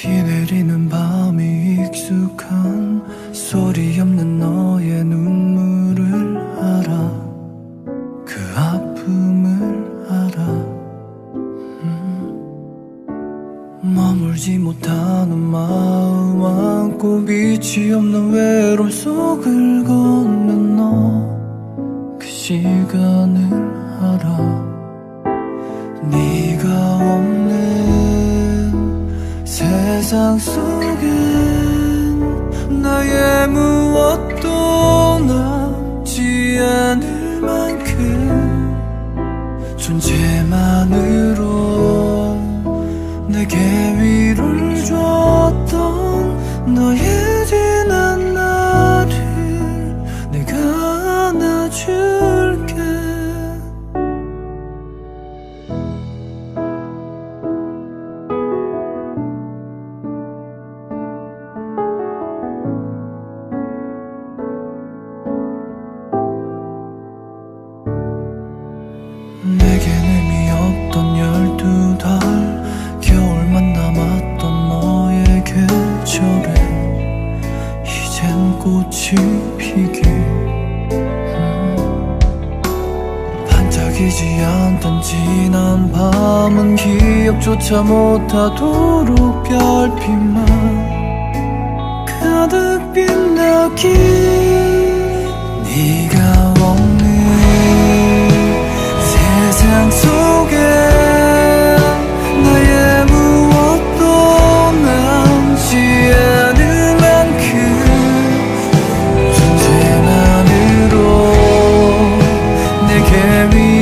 비 내리는 밤이 익숙한 소리 없는 너의 눈물을 알아. 그 아픔을 알아. 음. 머물지 못하는 마음 안고 빛이 없는 외로움 속을 걷는 너 그 시간을 알아. 네가 없는 세상 속엔 나의 무엇도 남 음. 반짝이지 않던 지난 밤은 기억조차 못하도록 별빛만 가득 빛나기 carry